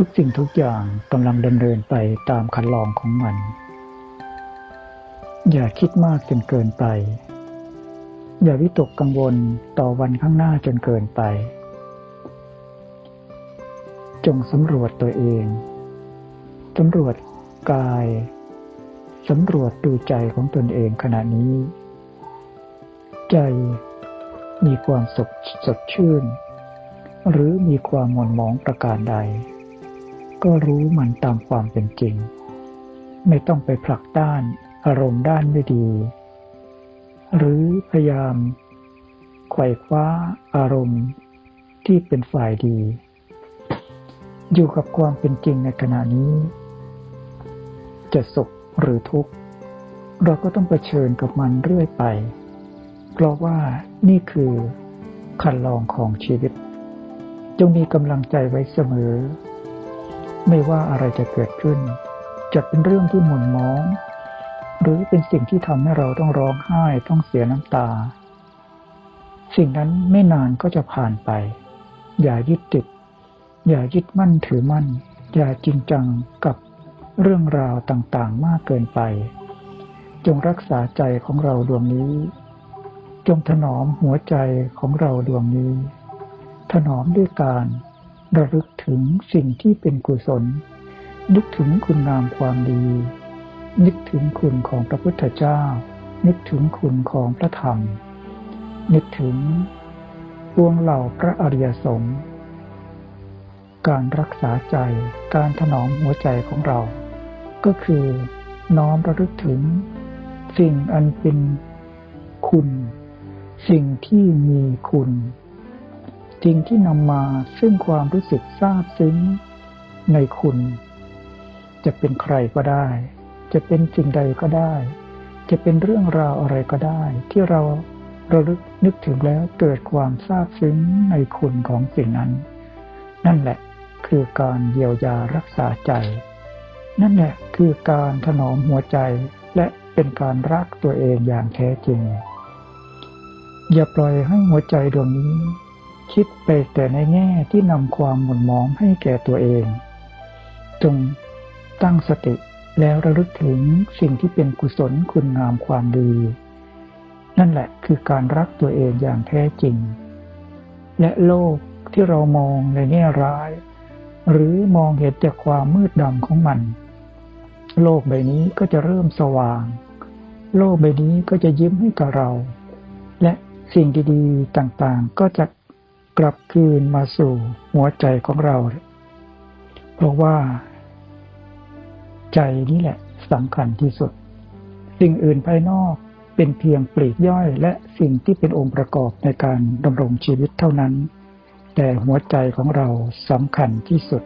ุกสิ่งทุกอย่างกำลังดำเนินไปตามคันลองของมัน อย่าคิดมากจนเกินไป อย่าวิตกกังวลต่อวันข้างหน้าจนเกินไป จงสำรวจตัวเองสำรวจกายสำรวจดูใจของตนเองขณะนี้ ใจมีความสดสดชื่น หรือมีความหม่นหมองประการใด ก็รู้มันตามความเป็นจริง ไม่ต้องไปผลักด้านอารมณ์ด้านไม่ดี หรือพยายามไขว่คว้าอารมณ์ที่เป็นฝ่ายดี อยู่กับความเป็นจริงในขณะนี้ จะสุขหรือทุกข์เราก็ต้องเผชิญกับมันเรื่อยไป เพราะว่านี่คือคันลองของชีวิต จงมีกำลังใจไว้เสมอ ไม่ว่าอะไรจะเกิดขึ้น จะเป็นเรื่องที่หม่นหมอง หรือเป็นสิ่งที่ทำให้เราต้องร้องไห้ต้องเสียน้ำตา สิ่งนั้นไม่นานก็จะผ่านไป อย่ายึดติด อย่ายึดมั่นถือมั่น อย่าจริงจังกับเรื่องราวต่างๆมากเกินไป จงรักษาใจของเราดวงนี้ จงถนอมหัวใจของเราดวงนี้ ถนอมด้วยการ ระลึกถึงสิ่งที่เป็นกุศล นึกถึงคุณงามความดี นึกถึงคุณของพระพุทธเจ้า นึกถึงคุณของพระธรรม นึกถึงพวงเหล่าพระอริยสงฆ์การรักษาใจการถนอมหัวใจของเรา ก็คือน้อมระลึกถึง สิ่งอันเป็นคุณ สิ่งที่มีคุณ สิ่งที่นำมาซึ่งความรู้สึกซาบซึ้งในคุณ จะเป็นใครก็ได้ จะเป็นสิ่งใดก็ได้ จะเป็นเรื่องราวอะไรก็ได้ ที่เราระลึกนึกถึงแล้วเกิดความซาบซึ้งในคุณของสิ่งนั้น นั่นแหละคือการเยียวยารักษาใจ นั่นแหละคือการถนอมหัวใจและเป็นการรักตัวเองอย่างแท้จริง อย่าปล่อยให้หัวใจดวงนี้ คิดไปแต่ในแง่ที่นำความหม่นหมองให้แก่ตัวเอง จงตั้งสติแล้วระลึกถึงสิ่งที่เป็นกุศลคุณงามความดี นั่นแหละคือการรักตัวเองอย่างแท้จริง และโลกที่เรามองในแง่ร้าย หรือมองเห็นจากความมืดดำของมัน โลกใบนี้ก็จะเริ่มสว่าง โลกใบนี้ก็จะยิ้มให้กับเรา และสิ่งดีๆต่างๆก็จะ กลับคืนมาสู่หัวใจของเรา เพราะว่า ใจนี่แหละสำคัญที่สุด สิ่งอื่นภายนอกเป็นเพียงปลีกย่อยและสิ่งที่เป็นองค์ประกอบในการดำรงชีวิตเท่านั้น แต่หัวใจของเราสำคัญที่สุด